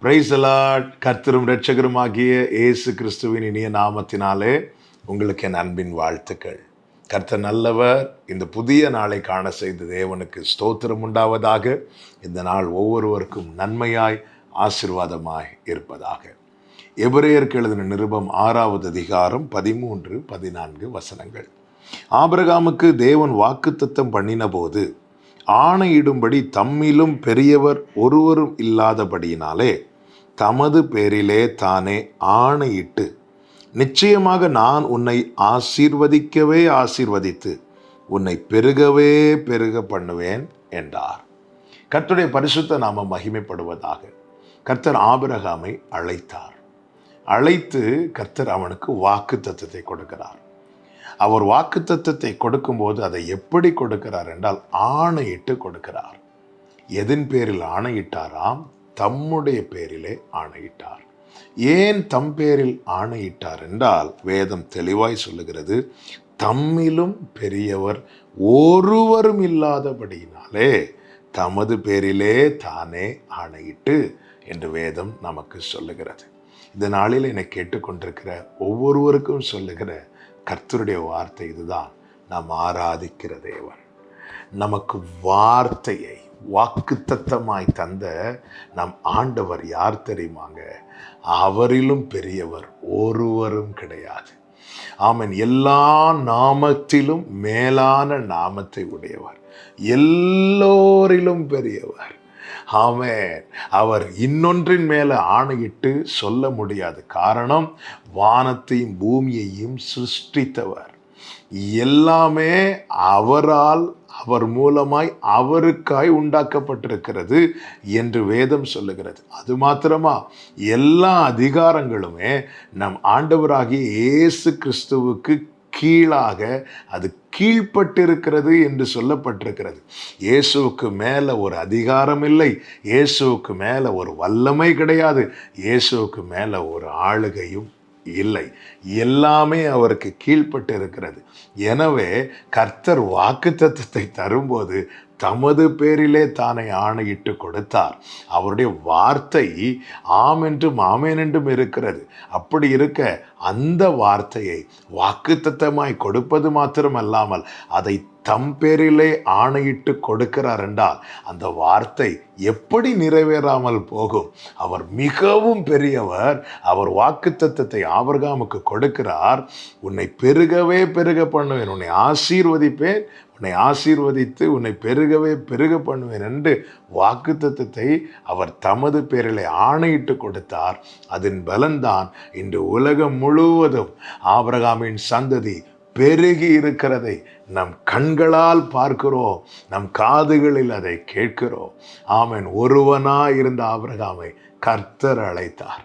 Price allot கர்த்தரும் ரட்சகருமாகிய இயேசு கிறிஸ்துவின் இனிய நாமத்தினாலே உங்களுக்கு என் அன்பின் வாழ்த்துக்கள். கர்த்தர் நல்லவர். இந்த புதிய நாளை காண செய்த தேவனுக்கு ஸ்தோத்திரம் உண்டாவதாக. இந்த நாள் ஒவ்வொருவருக்கும் நன்மையாய் ஆசிர்வாதமாய் இருப்பதாக. எபிரேயருக்கு எழுதின நிருபம் ஆறாவது அதிகாரம் பதிமூன்று பதினான்கு வசனங்கள். ஆபிரகாமுக்கு தேவன் வாக்குத்தத்தம் பண்ணின போது ஆணையிடும்படி தம்மிலும் பெரியவர் ஒருவரும் இல்லாதபடியினாலே தமது பேரிலே தானே ஆணையிட்டு நிச்சயமாக நான் உன்னை ஆசீர்வதிக்கவே ஆசீர்வதித்து உன்னை பெருகவே பெருக பண்ணுவேன் என்றார். கர்த்தருடைய பரிசுத்த நாம மகிமைப்படுவதாக கர்த்தர் ஆபிரகாமை அழைத்தார். அழைத்து கர்த்தர் அவனுக்கு வாக்கு தத்துவத்தை கொடுக்கிறார். அவர் வாக்கு தத்துவத்தை கொடுக்கும்போது அதை எப்படி கொடுக்கிறார் என்றால் ஆணையிட்டு கொடுக்கிறார். எதன் பேரில் ஆணையிட்டாராம்? தம்முடைய பேரிலே ஆணையிட்டார். ஏன் தம் பேரில் ஆணையிட்டார் என்றால் வேதம் தெளிவாய் சொல்லுகிறது தம்மிலும் பெரியவர் ஒருவரும் இல்லாதபடியினாலே தமது பேரிலே தானே ஆணையிட்டு என்று வேதம் நமக்கு சொல்லுகிறது. இந்த நாளில் என்னை கேட்டுக்கொண்டிருக்கிற ஒவ்வொருவருக்கும் சொல்லுகிற கர்த்தருடைய வார்த்தை இதுதான். நாம் ஆராதிக்கிற தேவன். நமக்கு வார்த்தையை வாக்குத்தத்தமாய் தந்த நம் ஆண்டவர் யார் தெரியுமாங்க? அவரிலும் பெரியவர் ஒருவரும் கிடையாது. ஆமன். எல்லா நாமத்திலும் மேலான நாமத்தை உடையவர். எல்லோரிலும் பெரியவர். ஆமேன். அவர் இன்னொன்றின் மேலே ஆணையிட்டு சொல்ல முடியாது. காரணம் வானத்தையும் பூமியையும் சிருஷ்டித்தவர். எல்லாமே அவரால் அவர் மூலமாய் அவருக்காய் உண்டாக்கப்பட்டிருக்கிறது என்று வேதம் சொல்லுகிறது. அது மாத்திரமா எல்லா அதிகாரங்களுமே நம் ஆண்டவராகிய இயேசு கிறிஸ்துவுக்கு கீழாக அது கீழ்ப்பட்டிருக்கிறது என்று சொல்லப்பட்டிருக்கிறது. இயேசுவுக்கு மேலே ஒரு அதிகாரம் இல்லை இயேசுவுக்கு மேலே ஒரு வல்லமை கிடையாது இயேசுவுக்கு மேலே ஒரு ஆளுகையும் இல்லை. எல்லாமே அவருக்கு கீழ்ப்பட்டு இருக்கிறது எனவே கர்த்தர் வாக்கு தத்துவத்தை தரும்போது தமது பேரிலே தானே ஆணையிட்டு கொடுத்தார். அவருடைய வார்த்தை ஆம் என்றும் ஆமேன் என்றும் இருக்கிறது. அப்படி இருக்க அந்த வார்த்தையை வாக்குத்தத்தமாய் கொடுப்பது மாத்திரமல்லாமல் அதை தம் பேரிலே ஆணையிட்டு கொடுக்கிறார் என்றால் அந்த வார்த்தை எப்படி நிறைவேறாமல் போகும்? அவர் மிகவும் பெரியவர். அவர் வாக்குத்தத்தத்தை ஆபர்காமுக்கு கொடுக்கிறார். உன்னை பெருகவே பெருக பண்ணுவேன். உன்னை ஆசீர்வதிப்பேன். உன்னை ஆசீர்வதித்து உன்னை பெருகவே பெருக பண்ணுவேன் என்று வாக்குத்தத்தை அவர் தமது பேரிலே ஆணையிட்டு கொடுத்தார். அதன் பலன்தான் இன்று உலகம் முழுவதும் ஆபிரகாமின் சந்ததி பெருகி இருக்கிறதை நம் கண்களால் பார்க்கிறோம். நம் காதுகளில் அதை கேட்கிறோம். ஆமன். ஒருவனாய் இருந்த ஆபிரகாமை கர்த்தர் அழைத்தார்.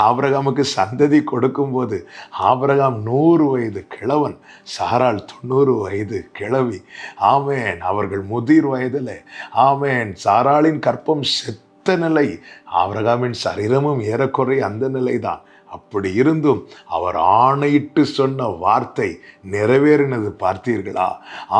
ஆபிரகாமுக்கு சந்ததி கொடுக்கும்போது ஆபிரகாம் நூறு வயது கிழவன் சாரால் தொண்ணூறு வயது கிழவி. ஆமேன். அவர்கள் முதிர் வயதில். ஆமேன். சாராளின் கற்பம் செத்த நிலை ஆபிரகாமின் சரீரமும் ஏறக்குறைய அந்த நிலைதான். அப்படி இருந்தும் அவர் ஆணையிட்டு சொன்ன வார்த்தை நிறைவேறினது பார்த்தீர்களா?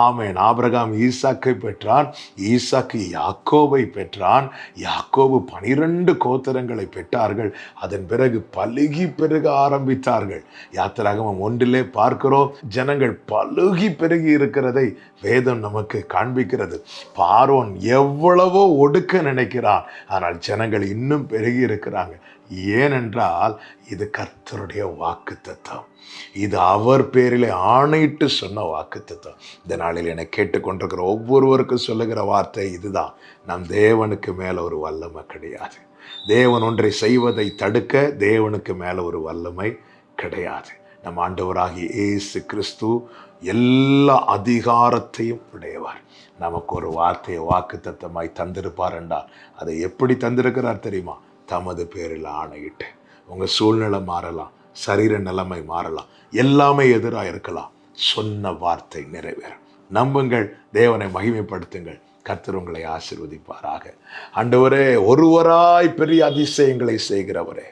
ஆமேன். ஆபிரகாம் ஈசாக்கை பெற்றான் ஈசாக்கு யாக்கோவை பெற்றான். யாக்கோவு பனிரெண்டு கோத்திரங்களை பெற்றார்கள். அதன் பிறகு பழுகி பெருக ஆரம்பித்தார்கள். யாத்திராகமம் ஒன்றிலே பார்க்கிறோம் ஜனங்கள் பழுகி பெருகி இருக்கிறதை வேதம் நமக்கு காண்பிக்கிறது. பார்வோன் எவ்வளவோ ஒடுக்க நினைக்கிறான் ஆனால் ஜனங்கள் இன்னும் பெருகி இருக்கிறாங்க. ஏனென்றால் இது கர்த்தருடைய வாக்கு தத்துவம் இது அவர் பேரில் ஆணையிட்டு சொன்ன வாக்கு தத்துவம் இந்த நாளில் என்னை கேட்டுக்கொண்டிருக்கிற ஒவ்வொருவருக்கும் சொல்லுகிற வார்த்தை இதுதான். நம் தேவனுக்கு மேலே ஒரு வல்லமை கிடையாது. தேவன் ஒன்றை செய்வதை தடுக்க தேவனுக்கு மேலே ஒரு வல்லமை கிடையாது. நம் ஆண்டவராகிய ஏசு கிறிஸ்து எல்லா அதிகாரத்தையும் உடையவர். நமக்கு ஒரு வார்த்தையை வாக்கு தத்தமாய் தந்திருப்பார் என்றால் அதை எப்படி தந்திருக்கிறார் தெரியுமா? தமது பேரில் ஆணையிட்டு உங்கள் சூழ்நிலை மாறலாம் சரீர நிலைமை மாறலாம் எல்லாமே எதிராக இருக்கலாம். சொன்ன வார்த்தை நிறைவேறும். நம்புங்கள் தேவனை மகிமைப்படுத்துங்கள். கர்த்தர் உங்களை ஆசிர்வதிப்பாராக. அண்டவரே ஒருவராய் பெரிய அதிசயங்களை செய்கிறவரே.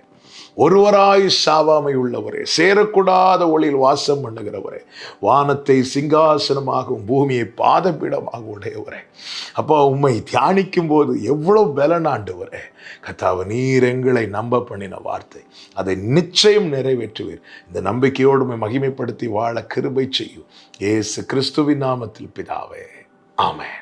ஒருவராய் சாவாமை உள்ளவரே சேரக்கூடாத ஒளியில் வாசம் பண்ணுகிறவரே வானத்தை சிங்காசனமாகவும் பூமியை பாதப்பீடமாக உடையவரே. அப்போ உம்மை தியானிக்கும் போது எவ்வளவு பலனாண்டவரே. கத்தாவ நீர் எங்களை நம்ப பண்ணின வார்த்தை. அதை நிச்சயம் நிறைவேற்றுவீர். இந்த நம்பிக்கையோடு மகிமைப்படுத்தி வாழ கிருபை செய்யும் ஏசு கிறிஸ்துவின் நாமத்தில் பிதாவே. ஆமேன்.